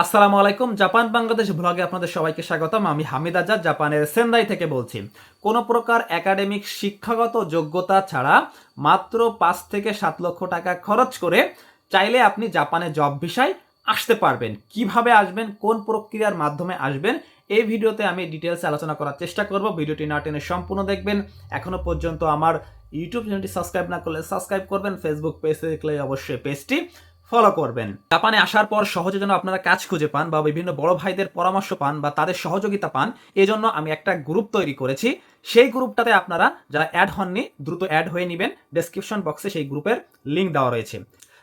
আসসালামু আলাইকুম, জাপান বাংলাদেশ ব্লগে আপনাদের সবাইকে স্বাগতম। আমি হামিদ আজাদ জাপানের সেন্দাই থেকে বলছি। কোনো প্রকার একাডেমিক শিক্ষাগত যোগ্যতা ছাড়া মাত্র পাঁচ থেকে সাত লক্ষ টাকা খরচ করে চাইলে আপনি জাপানে জব ভিসায় আসতে পারবেন। কীভাবে আসবেন, কোন প্রক্রিয়ার মাধ্যমে আসবেন, এই ভিডিওতে আমি ডিটেলসে আলোচনা করার চেষ্টা করব। ভিডিওটি না টেনে সম্পূর্ণ দেখবেন। এখনও পর্যন্ত আমার ইউটিউব চ্যানেলটি সাবস্ক্রাইব না করলে সাবস্ক্রাইব করবেন। ফেসবুক পেজ দেখলে অবশ্যই পেজটি। ফলো করবেন। জাপানে আসার পর সহজে যেন আপনারা কাজ খুঁজে পান বা বিভিন্ন বড় ভাইদের পরামর্শ পান বা তাদের সহযোগিতা পান, এজন্য আমি একটা গ্রুপ তৈরি করেছি। সেই গ্রুপটাতে আপনারা যারা অ্যাড হননি, দ্রুত অ্যাড হয়ে নেবেন। ডেসক্রিপশন বক্সে সেই গ্রুপের লিঙ্ক দেওয়া রয়েছে।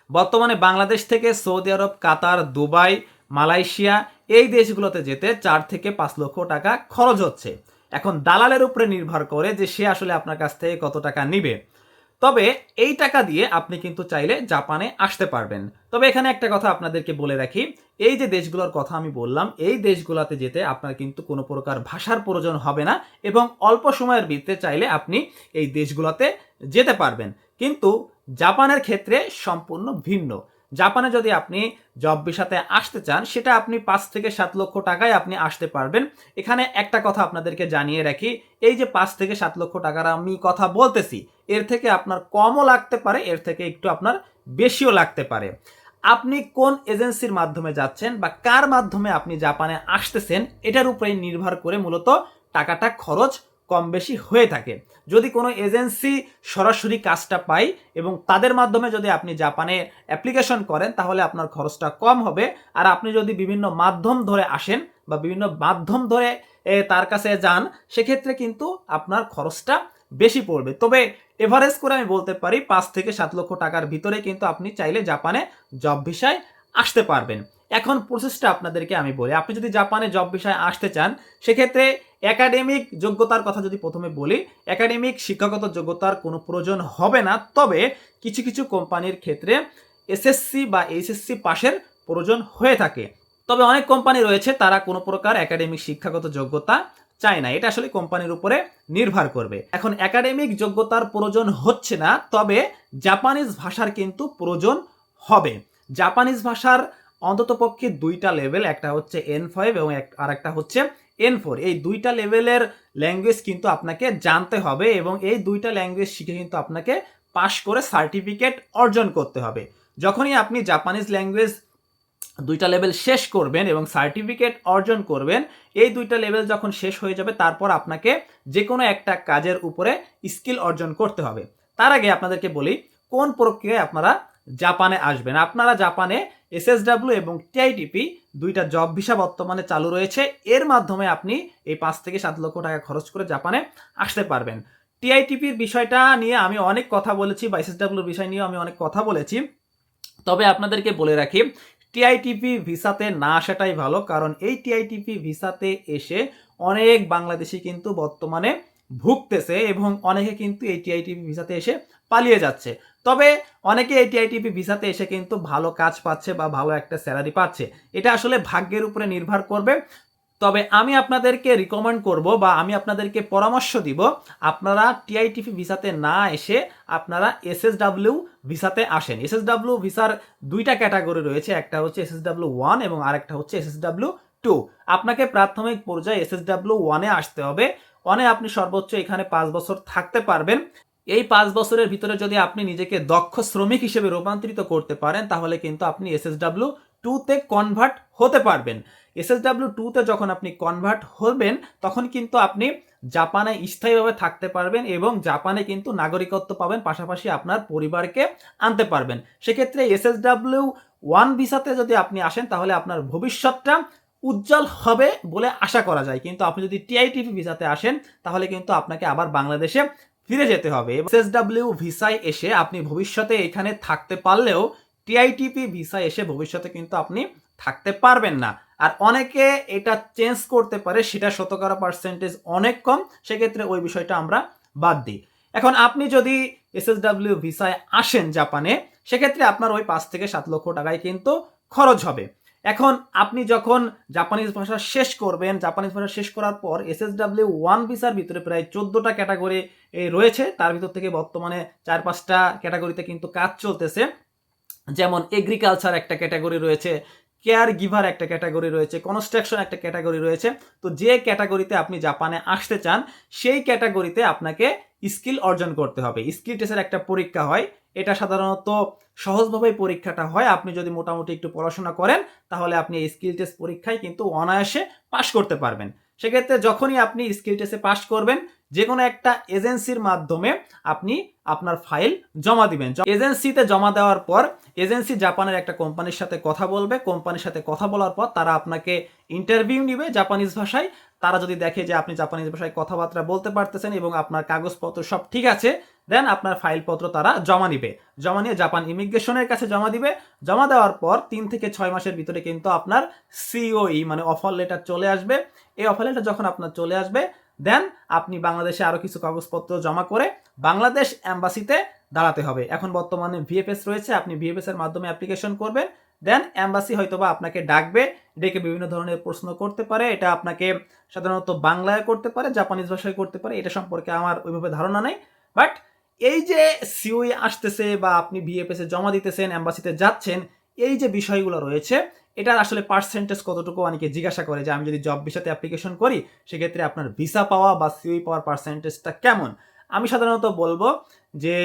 বর্তমানে বাংলাদেশ থেকে Saudi Arab, Qatar, Dubai, Malaysia এই দেশগুলোতে যেতে চার থেকে পাঁচ লক্ষ টাকা খরচ হচ্ছে। এখন দালালের উপরে নির্ভর করে যে সে আসলে আপনার কাছ থেকে কত টাকা নিবে। তবে এই টাকা দিয়ে আপনি কিন্তু চাইলে জাপানে আসতে পারবেন। তবে এখানে একটা কথা আপনাদেরকে বলে রাখি, এই যে দেশগুলোর কথা আমি বললাম, এই দেশগুলোতে যেতে আপনার কিন্তু কোনো প্রকার ভাষার প্রয়োজন হবে না এবং অল্প সময়ের ভিত্তিতে চাইলে আপনি এই দেশগুলোতে যেতে পারবেন। কিন্তু জাপানের ক্ষেত্রে সম্পূর্ণ ভিন্ন। জাপানে যদি আপনি জব ভিসাতে আসতে চান, সেটা আপনি পাঁচ থেকে সাত লক্ষ টাকায় আপনি আসতে পারবেন। এখানে একটা কথা আপনাদেরকে জানিয়ে রাখি, এই যে পাঁচ থেকে সাত লক্ষ টাকার আমি কথা বলতেছি, এর থেকে আপনার কমও লাগতে পারে, এর থেকে একটু আপনার বেশিও লাগতে পারে। আপনি কোন এজেন্সির মাধ্যমে যাচ্ছেন বা কার মাধ্যমে আপনি জাপানে আসতেছেন, এটার উপরে নির্ভর করে মূলত টাকাটা খরচ কম বেশি হয়ে থাকে। যদি কোনো এজেন্সি সরাসরি কাজটা পায় এবং তাদের মাধ্যমে যদি আপনি জাপানে অ্যাপ্লিকেশন করেন, তাহলে আপনার খরচটা কম হবে। আর আপনি যদি বিভিন্ন মাধ্যম ধরে আসেন বা বিভিন্ন মাধ্যম ধরে তার কাছে যান, সেক্ষেত্রে কিন্তু আপনার খরচটা বেশি পড়বে। তবে এভারেজ করে আমি বলতে পারি, পাঁচ থেকে সাত লক্ষ টাকার ভিতরে কিন্তু আপনি চাইলে জাপানে জব ভিসায় আসতে পারবেন। এখন প্রসেসটা আপনাদেরকে আমি বলি। আপনি যদি জাপানে জব বিষয়ে আসতে চান, সেক্ষেত্রে একাডেমিক যোগ্যতার কথা যদি প্রথমে বলি, একাডেমিক শিক্ষাগত যোগ্যতার কোনো প্রয়োজন হবে না, তবে কিছু কিছু কোম্পানির ক্ষেত্রে এসএসসি বা এইচএসসি পাশের প্রয়োজন হয়ে থাকে। তবে অনেক কোম্পানি রয়েছে, তারা কোনো প্রকার একাডেমিক শিক্ষাগত যোগ্যতা চায় না। এটা আসলে কোম্পানির উপরে নির্ভর করবে। এখন একাডেমিক যোগ্যতার প্রয়োজন হচ্ছে না, তবে জাপানিজ ভাষার কিন্তু প্রয়োজন হবে। জাপানিজ ভাষার অন্ততপক্ষে দুইটা লেভেল, একটা হচ্ছে এন ফাইভ এবং আর একটা হচ্ছে এন ফোর এই দুইটা লেভেলের ল্যাঙ্গুয়েজ কিন্তু আপনাকে জানতে হবে এবং এই দুইটা ল্যাঙ্গুয়েজ শিখে কিন্তু আপনাকে পাশ করে সার্টিফিকেট অর্জন করতে হবে। যখনই আপনি জাপানিজ ল্যাঙ্গুয়েজ দুইটা লেভেল শেষ করবেন এবং সার্টিফিকেট অর্জন করবেন, এই দুইটা লেভেল যখন শেষ হয়ে যাবে, তারপর আপনাকে যে কোনো একটা কাজের উপরে স্কিল অর্জন করতে হবে। তার আগে আপনাদেরকে বলি, কোন প্রক্রিয়ায় আপনারা জাপানে আসবেন। আপনারা জাপানে এসএসডাব্লিউ এবং টিআইটিপি দুইটা জব ভিসা বর্তমানে চালু রয়েছে। এর মাধ্যমে আপনি এই পাঁচ থেকে সাত লক্ষ টাকা খরচ করে জাপানে আসতে পারবেন। টিআইটিপির বিষয়টা নিয়ে আমি অনেক কথা বলেছি বা এসএসডাব্লিউর বিষয় নিয়েও আমি অনেক কথা বলেছি। তবে আপনাদেরকে বলে রাখি টিআইটিপি ভিসাতে না আসাটাই ভালো, কারণ এই টিআইটিপি ভিসাতে এসে অনেক বাংলাদেশি কিন্তু বর্তমানে ভুগতেছে এবং অনেকে কিন্তু এই টিআইটিপি ভিসাতে এসে পালিয়ে যাচ্ছে। তবে অনেকে এই টিআইটিপি ভিসাতে এসে কিন্তু ভালো কাজ পাচ্ছে বা ভালো একটা স্যালারি পাচ্ছে। এটা আসলে ভাগ্যের উপরে নির্ভর করবে। তবে আমি আপনাদেরকে রিকমেন্ড করব বা আমি আপনাদেরকে পরামর্শ দিব, আপনারা টিআইটিপি ভিসাতে না এসে আপনারা এসএসডাব্লিউ ভিসাতে আসেন। এসএসডাব্লিউ ভিসার দুইটা ক্যাটাগরি রয়েছে, একটা হচ্ছে এসএসডাব্লিউ ওয়ান এবং আরেকটা হচ্ছে এসএসডাব্লিউ টু আপনাকে প্রাথমিক পর্যায়ে এসএসডাব্লিউ ওয়ানে আসতে হবে। ওয়ানে আপনি সর্বোচ্চ এখানে পাঁচ বছর থাকতে পারবেন। এই পাঁচ বছরের ভিতরে যদি আপনি নিজেকে দক্ষ শ্রমিক হিসেবে রূপান্তরিত করতে পারেন, তাহলে কিন্তু আপনি এসএসডাব্লিউ টুতে কনভার্ট হতে পারবেন। এসএসডাব্লিউ টুতে যখন আপনি কনভার্ট হবেন, তখন কিন্তু আপনি জাপানে স্থায়ীভাবে থাকতে পারবেন এবং জাপানে কিন্তু নাগরিকত্ব পাবেন, পাশাপাশি আপনার পরিবারকে আনতে পারবেন। সেক্ষেত্রে এসএসডাব্লিউ ওয়ান ভিসাতে যদি আপনি আসেন, তাহলে আপনার ভবিষ্যৎটা উজ্জ্বল হবে বলে আশা করা যায়। কিন্তু আপনি যদি টিআইটিপি ভিসাতে আসেন, তাহলে কিন্তু আপনাকে আবার বাংলাদেশে ফিরে যেতে হবে। এসএসডাব্লিউ ভিসায় এসে আপনি ভবিষ্যতে এখানে থাকতে পারলেও টিআইটিপি ভিসা এসে ভবিষ্যতে কিন্তু আপনি থাকতে পারবেন না। আর অনেকে এটা চেঞ্জ করতে পারে, সেটা শতকরা পার্সেন্টেজ অনেক কম, সেক্ষেত্রে ওই বিষয়টা আমরা বাদ দিই। এখন আপনি যদি এসএসডাব্লিউ ভিসায় আসেন জাপানে, সেক্ষেত্রে আপনার ওই পাঁচ থেকে সাত লক্ষ টাকায় কিন্তু খরচ হবে। এখন আপনি যখন জাপানিজ ভাষা শেষ করবেন জাপানিজ ভাষা শেষ করার পর এস এস ডাব্লিউ ওয়ান ভিসার ভিতরে প্রায় চোদ্দোটা ক্যাটাগরি রয়েছে। তার ভিতর থেকে বর্তমানে চার পাঁচটা ক্যাটাগরিতে কিন্তু কাজ চলতেছে। যেমন এগ্রিকালচার একটা ক্যাটাগরি রয়েছে কেয়ার গিভার একটা ক্যাটাগরি রয়েছে কনস্ট্রাকশন একটা ক্যাটাগরি রয়েছে। তো যে ক্যাটাগরিতে আপনি জাপানে আসতে চান, সেই ক্যাটাগরিতে আপনাকে স্কিল অর্জন করতে হবে। স্কিল টেস্টের একটা পরীক্ষা হয়। এটা সাধারণত সহজভাবেই পরীক্ষাটা হয়। আপনি যদি মোটামুটি একটু পড়াশোনা করেন, তাহলে আপনি এই স্কিল টেস্ট পরীক্ষায় কিন্তু অনায়াসে পাশ করতে পারবেন। সেক্ষেত্রে যখনই আপনি স্কিল টেস্টে পাশ করবেন যে কোনো একটা এজেন্সির মাধ্যমে আপনি আপনার ফাইল জমা দিবেন। এজেন্সিতে জমা দেওয়ার পর এজেন্সি জাপানের একটা কোম্পানির সাথে কথা বলবে। কোম্পানির সাথে কথা বলার পর তারা আপনাকে ইন্টারভিউ নিবে জাপানিজ ভাষায়। তারা যদি দেখে যে আপনি জাপানিজ ভাষায় কথাবার্তা বলতে পারতেছেন এবং আপনার কাগজপত্র সব ঠিক আছে দেন আপনার ফাইলপত্র তারা জমা নিবে। জমা নিয়ে জাপান ইমিগ্রেশনের কাছে জমা দিবে। জমা দেওয়ার পর তিন থেকে ছয় মাসের ভিতরে কিন্তু আপনার সিওই মানে অফার লেটার চলে আসবে। এই অফার লেটার যখন আপনার চলে আসবে দেন আপনি বাংলাদেশে আরও কিছু কাগজপত্র জমা করে বাংলাদেশ অ্যাম্বাসিতে দাঁড়াতে হবে। এখন বর্তমানে ভিএফএস রয়েছে, আপনি ভিএফএস এর মাধ্যমে অ্যাপ্লিকেশন করবেন। দেন অ্যাম্বাসি হয়তোবা আপনাকে ডাকবে, ডেকে বিভিন্ন ধরনের প্রশ্ন করতে পারে। এটা আপনাকে সাধারণত বাংলায় করতে পারে জাপানিজ ভাষায় করতে পারে। এটা সম্পর্কে আমার ওইভাবে ধারণা নেই। বাট এই যে সিওই আসতেছে বা আপনি ভিএফএস এ জমা দিতেছেন অ্যাম্বাসিতে যাচ্ছেন, এই যে বিষয়গুলো রয়েছে, এটার আসলে পার্সেন্টেজ কতটুকু অনেকে জিজ্ঞাসা করে যে আমি যদি জব ভিসাতে অ্যাপ্লিকেশন করি, সেক্ষেত্রে আপনার ভিসা পাওয়া বা সিওই পাওয়ার পার্সেন্টেজটা কেমন? আমি সাধারণত বলব যে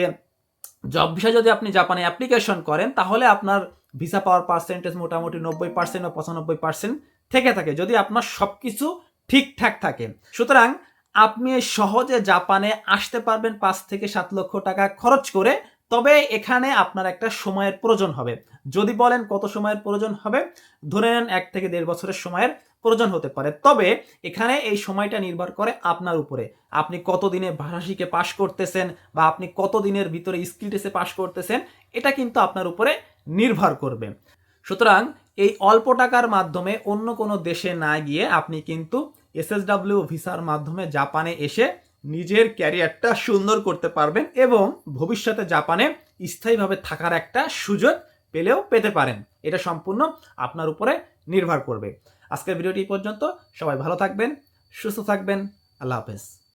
জব ভিসা যদি আপনি জাপানে অ্যাপ্লিকেশন করেন, তাহলে আপনার ভিসা পাওয়ার পার্সেন্টেজ মোটামুটি নব্বই পার্সেন্ট বা পঁচানব্বই পার্সেন্ট থেকে থাকে, যদি আপনার সব কিছু ঠিকঠাক থাকে। সুতরাং আপনি সহজে জাপানে আসতে পারবেন পাঁচ থেকে সাত লক্ষ টাকা খরচ করে, তবে এখানে আপনার একটা সময়ের প্রয়োজন হবে। যদি বলেন কত সময়ের প্রয়োজন হবে, ধরে নেন এক থেকে দেড় বছরের সময়ের প্রয়োজন হতে পারে। তবে এখানে এই সময়টা নির্ভর করে আপনার উপরে। আপনি কত দিনে ভাষা শিখে পাশ করতেছেন বা আপনি কত দিনের ভিতরে স্কিল টেস্টে পাশ করতেছেন, এটা কিন্তু আপনার উপরে নির্ভর করবে। সুতরাং এই অল্প টাকার মাধ্যমে অন্য কোনো দেশে না গিয়ে আপনি কিন্তু এসএসডাব্লিউ ভিসার মাধ্যমে জাপানে এসে নিজের ক্যারিয়ারটা সুন্দর করতে পারবেন এবং ভবিষ্যতে জাপানে স্থায়ীভাবে থাকার একটা সুযোগ পেলেও পেতে পারেন। এটা সম্পূর্ণ আপনার উপরে নির্ভর করবে। আজকের ভিডিওটি পর্যন্ত। সবাই ভালো থাকবেন, সুস্থ থাকবেন। আল্লাহ হাফেজ।